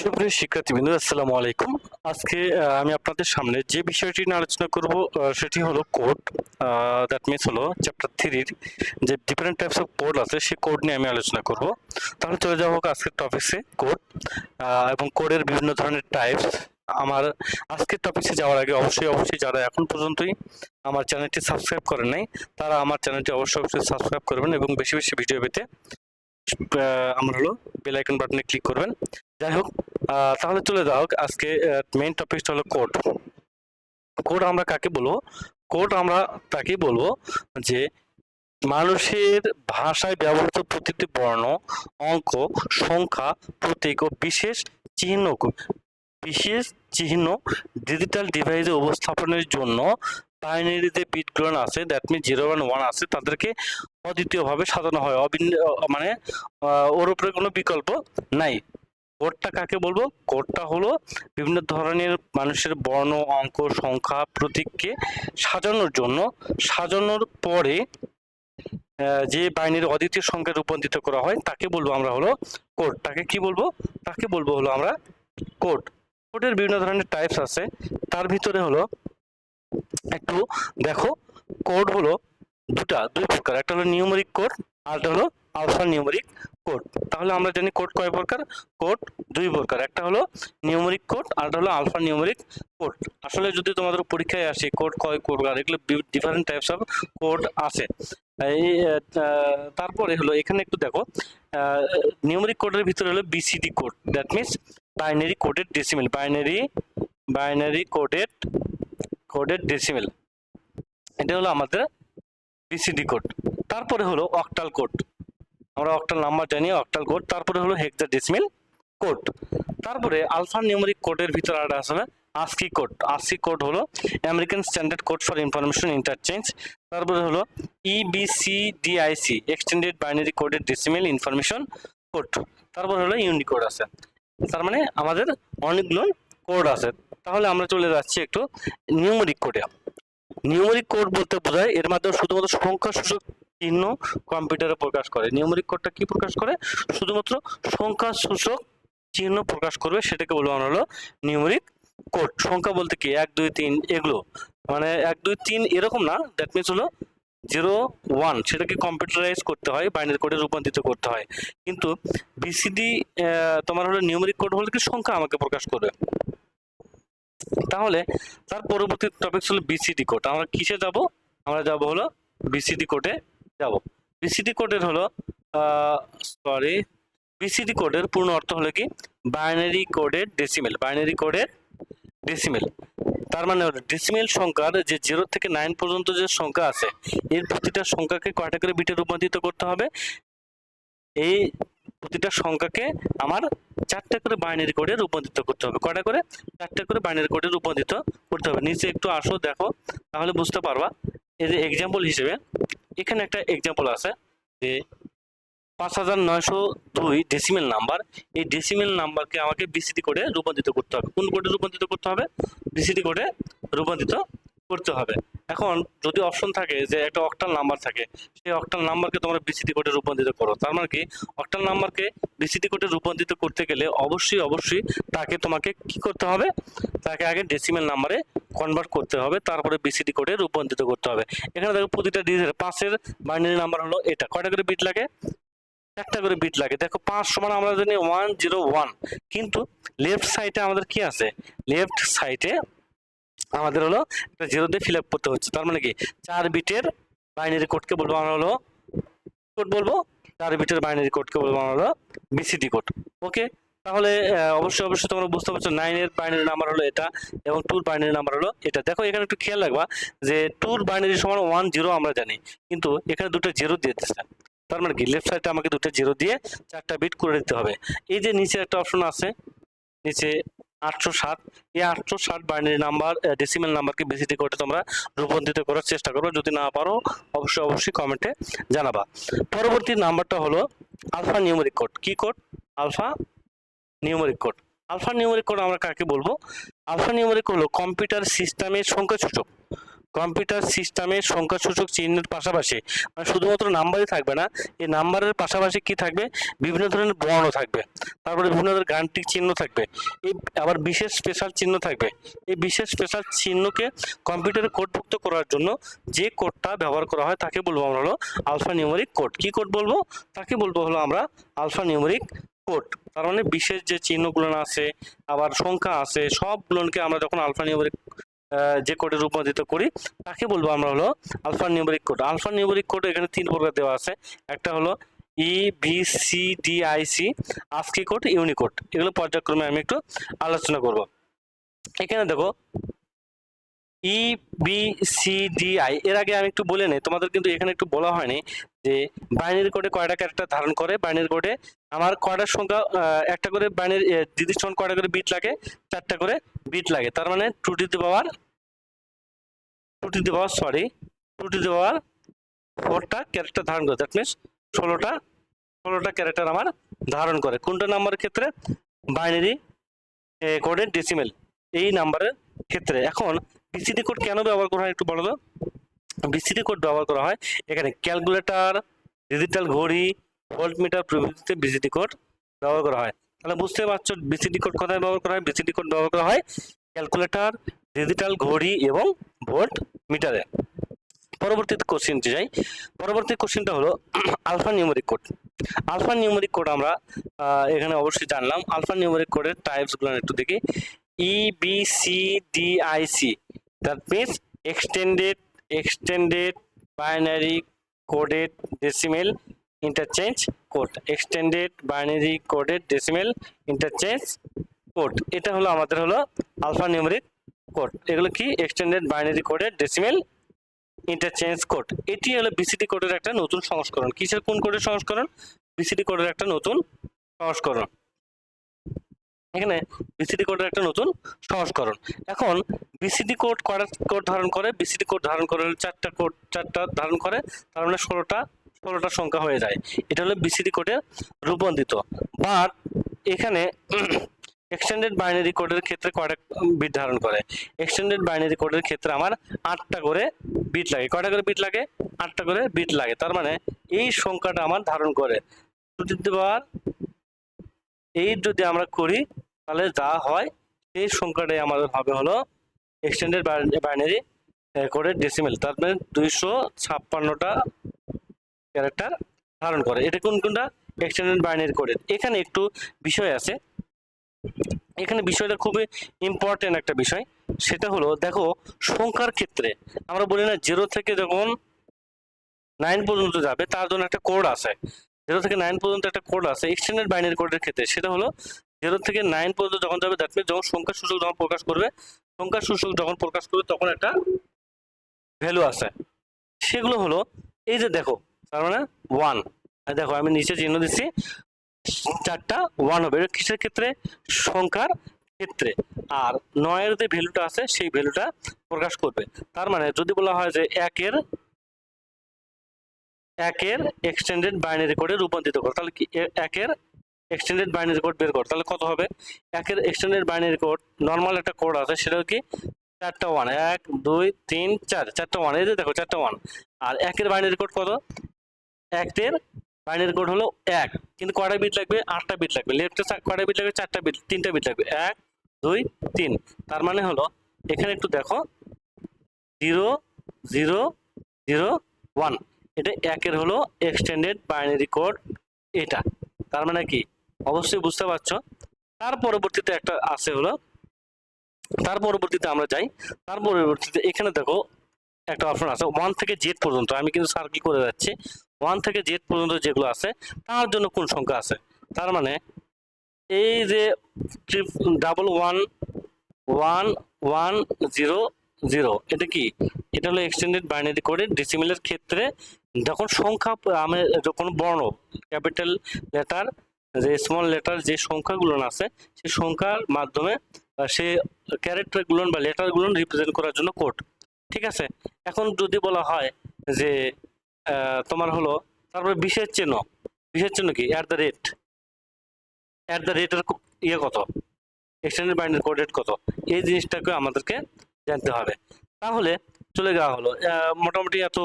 সুপ্রিয় শিক্ষার্থীবৃন্দ আসসালামু আলাইকুম। আজকে আমি আপনাদের সামনে যে বিষয়টি নিয়ে আলোচনা করব সেটি হলো কোড দ্যাট মিনস হলো চ্যাপ্টার থ্রির যে ডিফারেন্ট টাইপস অফ কোড আছে, সেই কোড নিয়ে আমি আলোচনা করব। তাহলে চলে যাব আজকের টপিক্সে কোড এবং কোডের বিভিন্ন ধরনের টাইপস আমার আজকের টপিক্সে যাওয়ার আগে অবশ্যই অবশ্যই যারা এখন পর্যন্তই আমার চ্যানেলটি সাবস্ক্রাইব করেন নাই, তারা আমার চ্যানেলটি অবশ্যই অবশ্যই সাবস্ক্রাইব করবেন এবং বেশি বেশি ভিডিও পেতে আমার হলো বেল আইকন বাটনে ক্লিক করবেন। যাই হোক তাহলে চলে হোক আজকে মেইন টপিকটা হলো কোড কোড আমরা কাকে বলব? কোড আমরা তাকে বলব যে মানুষের ভাষায় ব্যবহৃত প্রতিটি বর্ণ, অঙ্ক, সংখ্যা, প্রতীক ও বিশেষ চিহ্ন বিশেষ চিহ্ন ডিজিটাল ডিভাইসে উপস্থাপনের জন্য বাইনারি যে বিটগুলো আছে that mean zero one one আছে, তাদেরকে অদ্বিতীয়ভাবে সাজানো হয়। অভিন্ন মানে ওর উপরে কোনো বিকল্প নাই। কোডটা কাকে বলব? কোডটা হলো বিভিন্ন ধরনের মানুষের বর্ণ, অঙ্ক, সংখ্যা, প্রতীককে সাজানোর জন্য। সাজানোর পরে যে বাইনের অদ্বিতীয় সংখ্যায় রূপান্তরিত করা হয়, তাকে বলব আমরা হলো কোড। তাকে কি বলব? তাকে বলব হলো আমরা কোড। কোডের বিভিন্ন ধরনের টাইপস আছে। তার ভিতরে হলো একটু দেখো কোড হলো দুটা, দুই প্রকার। একটা হলো নিউমেরিক কোড আরটা হলো আলফা নিউমেরিক কোড তাহলে আমরা জানি কোড কয় প্রকার? কোড দুই প্রকার। একটা হলো নিউমেরিক কোড আরটা হলো আলফা নিউমেরিক কোড আসলে যদি তোমাদের পরীক্ষায় আসে কোড কয় প্রকার এগুলো ডিফারেন্ট টাইপস অফ কোড আছে। এই তারপরে হলো এখানে একটু দেখো। নিউমেরিক কোডের ভিতরে হলো BCD code that means binary coded decimal binary binary coded coded decimal এটা হলো আমাদের বিসিডি কোড তারপরে হলো অক্টাল কোড আমরা অক্টাল নাম্বার জানি অক্টাল কোড তারপরে হলো হেক্সাডেসিমেল কোড তারপরে আলফা নিউমেরিক কোডের ভিতরে আর আসলে আস্কি কোড আস্কি কোড হলো American standard code for information interchange তারপরে হলো ইবিসিডিআইসি এক্সটেন্ডেড বাইনারি কোডের ডেসিমেল ইনফরমেশন কোড তারপরে হলো ইউনিকোড আছে। তার মানে আমাদের অনেকগুলো কোড আছে। তাহলে আমরা চলে যাচ্ছি একটু নিউমেরিক কোডে নিউমেরিক কোড বলতে বোঝায়, এর মাধ্যমে শুধুমাত্র সংখ্যা, সূচক, চিহ্ন কম্পিউটারে প্রকাশ করে। নিউমেরিক কোডটা কি প্রকাশ করে? শুধুমাত্র সংখ্যা, সূচক, চিহ্ন প্রকাশ করবে, সেটাকে বলব আমরা হলো নিউমেরিক কোড সংখ্যা বলতে কি? এক, দুই, তিন, এগুলো। মানে এক, দুই, তিন এরকম না দ্যাট মিনস হলো জিরো ওয়ান সেটাকে কম্পিউটারাইজ করতে হয় বাইনারি কোডে রূপান্তরিত করতে হয়। কিন্তু বিসিডি তোমার হলো নিউমেরিক কোড হলে কি সংখ্যা আমাকে প্রকাশ করবে? তাহলে তার পরবর্তী টপিক হলো বিসিডি কোড আমরা কিসে যাব? আমরা যাব হলো বিসিডি কোডে যাব। বিসিডি কোডের হলো সরি বিসিডি কোডের পূর্ণ অর্থ হলো কি? বাইনারি কোডের ডেসিমেল বাইনারি কোডের ডেসিমেল তার মানে হলো ডেসিমেল সংখ্যার যে জিরো থেকে নাইন পর্যন্ত যে সংখ্যা আছে, এর প্রতিটা সংখ্যাকে কয়টা করে বিটে রূপান্তরিত করতে হবে? এই প্রতিটা সংখ্যাকে আমার চারটা করে বাইনারি কোডে রূপান্তরিত করতে হবে। কটা করে? চারটা করে বাইনারি কোডে রূপান্তরিত করতে হবে। নিচে একটু আসো, দেখো, তাহলে বুঝতে পারবা। যে এক্সাম্পল হিসেবে, এখানে একটা এক্সাম্পল আছে যে পাঁচ হাজার নয়শো দুই ডেসিমেল নাম্বার এই ডেসিমেল নাম্বারকে আমাকে বিসিডি কোডে রূপান্তরিত করতে হবে। কোন কোডে রূপান্তরিত করতে হবে? বিসিডি কোডে রূপান্তরিত করতে হবে। এখন যদি অপশন থাকে যে একটা অক্টাল নাম্বার থাকে, সেই অক্টাল নাম্বারকে তোমরা বিসিডি কোডে রূপান্তরিত করো। তার মানে কি? অক্টাল নাম্বারকে বিসিডি কোডে রূপান্তরিত করতে গেলে অবশ্যই অবশ্যই তাকে তোমাকে কি করতে হবে? তাকে আগে ডেসিমেল নাম্বারে কনভার্ট করতে হবে, তারপরে বিসিডি কোডে রূপান্তরিত করতে হবে। এখানে দেখো প্রতিটা ডিজিট পাঁচের বাইনারি নাম্বার হলো এটা। কয়টা করে বিট লাগে? একটা করে বিট লাগে। দেখো পাঁচ সমান আমরা জানি ওয়ান জিরো ওয়ান কিন্তু লেফট সাইডে আমাদের কি আছে? লেফট সাইডে আমাদের হলো একটা জিরো দিয়ে ফিল আপ করতে হচ্ছে। তার মানে কি? চার বিটের বাইনারি কোডকে বলব আমরা হলো কোড বলব, চার বিটের বাইনারি কোডকে বলব আমরা হলো বিসিডি কোড ওকে তাহলে অবশ্যই অবশ্যই তোমরা বুঝতে পারছ নাইনের বাইনারি নাম্বার হলো এটা এবং টুর বাইনারি নাম্বার হলো এটা। দেখো, এখানে একটু খেয়াল রাখবা যে টুর বাইনারি সমান ওয়ান জিরো আমরা জানি, কিন্তু এখানে দুটো জিরো দিয়ে দিচ্ছে। তার মানে কি? লেফট সাইডে আমাকে দুটো জিরো দিয়ে চারটা বিট করে দিতে হবে। এই যে নিচে একটা অপশন আছে, নিচে আটশো সাত এই আটশো ষাট বাইনারি নাম্বার ডেসিমেল নাম্বারকে বিসিডি করে তোমরা রূপান্তরিত করার চেষ্টা করো যদি না পারো, অবশ্যই অবশ্যই কমেন্টে জানাবা। পরবর্তী নাম্বারটা হলো আলফা নিউমেরিক কোড কি code alpha numeric code alpha numeric code আমরা কাকে বলব? আলফা নিউমেরিক হলো কম্পিউটার সিস্টেমের সংখ্যাসূচক। কম্পিউটার সিস্টেমে সংখ্যাসূচক চিহ্নের পাশাপাশি মানে শুধুমাত্র নাম্বারই থাকবে না, এই নাম্বারের পাশাপাশি কি থাকবে? বিভিন্ন ধরনের বর্ণ থাকবে। তারপরে বিভিন্ন ধরনের গাণিতিক চিহ্ন থাকবে। এই আবার বিশেষ স্পেশাল চিহ্ন থাকবে। এই বিশেষ স্পেশাল চিহ্নকে কম্পিউটারে কোডভুক্ত করার জন্য যে কোডটা ব্যবহার করা হয়, তাকে বলব আমরা হলো আলফা নিউমেরিক কোড কি কোড বলব? তাকে বলব হলো আমরা আলফা নিউমেরিক কোড তার মানে বিশেষ যে চিহ্নগুলো আছে, আবার সংখ্যা আছে, সবগুলোকে আমরা যখন আলফা নিউমেরিক যে কোডে রূপান্তরিত করি, তাকে বলব আমরা হলো alpha numeric code alpha numeric code এখানে তিন প্রকার দেওয়া আছে। একটা হলো E B C D I C ASCII code Unicode এগুলো পর্যায়ক্রমে আমি একটু আলোচনা করব। এখানে দেখো E B C D I এর আগে আমি একটু বলে নেই, তোমাদের কিন্তু এখানে একটু বলা হয়নি। যে বাইনারি কোডে কয়টা ক্যারেক্টার ধারণ করে, বাইনারি কোডে আমার কয়টার সংখ্যা একটা করে বাইনারি দ্বিতীয় কয়টা করে বিট লাগে, চারটা করে বিট লাগে। তার মানে two to the power two to the power sorry two to the power ফোরটা ক্যারেক্টার ধারণ করে। দ্যাট মিনস ষোলোটা ষোলোটা ক্যারেক্টার আমার ধারণ করে। কোনটা নাম্বারের ক্ষেত্রে? বাইনারি কোডের ডেসিমেল এই নাম্বারের ক্ষেত্রে। এখন বিসিডি কোড কেন ব্যবহার করা হয় একটু বলো তো? বিসিডি কোড ব্যবহার করা হয়। এখানে ক্যালকুলেটর ডিজিটাল ঘড়ি ভোল্ট মিটার প্রভৃতিতে বিসিডি কোড ব্যবহার করা হয়। তাহলে বুঝতে পারছ বিসিডি কোড কোথায় ব্যবহার করা হয়? বিসিডি কোড ব্যবহার করা হয় ক্যালকুলেটর ডিজিটাল ঘড়ি এবং ভোল্ট মিটারে পরবর্তী কোশ্চেনটি যাই। পরবর্তী কোশ্চেনটা হলো alpha numeric code alpha numeric code আমরা এখানে অবশ্যই জানলাম। আলফা নিউমেরিক কোডের টাইপসগুলো একটু দেখি। E B C D I C that means extended extended binary coded decimal interchange code extended binary coded decimal interchange code এটা হলো আমাদের হলো আলফা নিউমেরিক কোড এগুলো কি? Extended binary coded decimal interchange code এটি হলো বিসিডি কোডের একটা নতুন সংস্করণ। কিসের কোন কোডের সংস্করণ? বিসিডি কোডের একটা নতুন সংস্করণ। এখানে বিসিডি কোডের একটা নতুন সংস্করণ। এখন বিসিডি কোড কয়টা কোড ধারণ করে বিসিডি কোড ধারণ করে চারটা কোড চারটা ধারণ করে, তার মানে ষোলোটা ষোলোটা সংখ্যা হয়ে যায়। এটা হলো বিসিডি কোডের রূপান্তরিত। বাট এখানে এক্সটেন্ডেড বাইনারি কোডের ক্ষেত্রে কয়টা বিট ধারণ করে। এক্সটেন্ডেড বাইনারি কোডের ক্ষেত্রে আমার আটটা করে বিট লাগে। কয়টা করে বিট লাগে? আটটা করে বিট লাগে। তার মানে এই সংখ্যাটা আমার ধারণ করে। এইট যদি আমরা করি তাহলে যা হয়, সেই সংখ্যাটাই আমাদের হবে হলো এক্সটেন্ডেড বাইনারি কোডের ডেসিমেল তার মানে দুইশো ছাপ্পান্নটা ক্যারেক্টার ধারণ করে। এটা কোন কোনটা? এক্সটেন্ডেড বাইনারি কোডের এখানে একটু বিষয় আছে। এখানে বিষয়টা খুবই ইম্পর্টেন্ট একটা বিষয়। সেটা হলো, দেখো, সংখ্যার ক্ষেত্রে আমরা বলি না জিরো থেকে যখন নাইন পর্যন্ত যাবে, তার জন্য একটা কোড আছে। জিরো থেকে নাইন পর্যন্ত একটা কোড আছে এক্সটেন্ডেড বাইনারি কোডের ক্ষেত্রে। সেটা হলো জিরো থেকে নাইন পর্যন্ত যখন যাবে দ্যাট যখন সংখ্যা সূচক যখন প্রকাশ করবে সংখ্যা সূচক যখন প্রকাশ করবে, তখন একটা ভ্যালু আছে সেগুলো হলো, এই যে দেখো, তার মানে ওয়ান দেখো, আমি নিচে চিহ্ন দিচ্ছি, চারটা ওয়ান হবে। এটা কিসের ক্ষেত্রে? সংখ্যার ক্ষেত্রে। আর নয়ের যে ভ্যালুটা আছে, সেই ভ্যালুটা প্রকাশ করবে। তার মানে যদি বলা হয় যে একের একের এক্সটেন্ডেড বাইনারি কোডে রূপান্তরিত করো, তাহলে কি একের এক্সটেন্ডেড বাইনারি কোড বের কর। তাহলে কত হবে? একের এক্সটেন্ডেড বাইনারি কোড নর্মাল একটা কোড আছে সেটা কি? চারটা ওয়ান এক, দুই, তিন, চার, চারটা ওয়ান এই যে দেখো, চারটা ওয়ান আর একের বাইনারি কোড কত? একের বাইনারি কোড হলো এক। কিন্তু কয়টা বিট লাগবে? আটটা বিট লাগবে। লেফটে কয়টা বিট লাগবে? চারটা বিট তিনটা বিট লাগবে। এক, দুই, তিন। তার মানে হলো, এখানে একটু দেখো। জিরো জিরো জিরো ওয়ান এটা একের হলো এক্সটেন্ডেড বাইনারি কোড এটা। তার মানে কি? অবশ্যই বুঝতে পারছ। তার পরবর্তীতে একটা আছে হলো, তার পরবর্তীতে আমরা যাই। তার পরবর্তীতে এখানে দেখো একটা অপশন আছে ওয়ান থেকে জেড পর্যন্ত। আমি কিন্তু সার্কেল করে যাচ্ছি? ওয়ান থেকে জেড পর্যন্ত যেগুলো আছে, তার জন্য কোন সংখ্যা আছে? তার মানে এই যে double one one one zero zero এটা কি? এটা হলো এক্সটেন্ডেড বাইনারি কোডের ডেসিমেলের ক্ষেত্রে যখন সংখ্যা আমি যখন বর্ণ ক্যাপিটাল লেটার যে স্মল লেটার যে সংখ্যাগুলো আছে সেই সংখ্যার মাধ্যমে সে ক্যারেক্টারগুলো বা লেটারগুলো রিপ্রেজেন্ট করার জন্য কোড ঠিক আছে? এখন যদি বলা হয় যে তোমার হলো, তারপরে বিশেষ চিহ্ন। বিশেষ চিহ্ন কি? At the rate at the রেটের ইয়ে কত? এক্সটেন্ডেড বাইন্ডের রেট কত? এই জিনিসটাকে আমাদেরকে জানতে হবে। তাহলে চলে যাওয়া হলো। মোটামুটি এত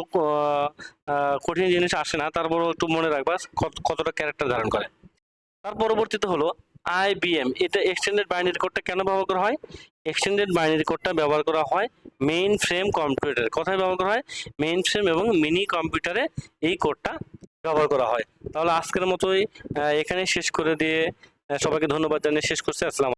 কঠিন জিনিস আসে না, তারপরও একটু মনে রাখবা, কত- কতটা ক্যারেক্টার ধারণ করে। তার পরবর্তীতে হলো আইবিএম এটা এক্সটেন্ডেড বাইনারি কোডটা কেন ব্যবহার করা হয়? এক্সটেন্ডেড বাইনারি কোডটা ব্যবহার করা হয় মেইন ফ্রেম কম্পিউটার কোথায় ব্যবহার করা হয়? মেইন ফ্রেম এবং মিনি কম্পিউটারে এই কোডটা ব্যবহার করা হয়। তাহলে আজকের মতোই এখানে শেষ করে দিয়ে সবাইকে ধন্যবাদ জানিয়ে শেষ করছি। আসসালাম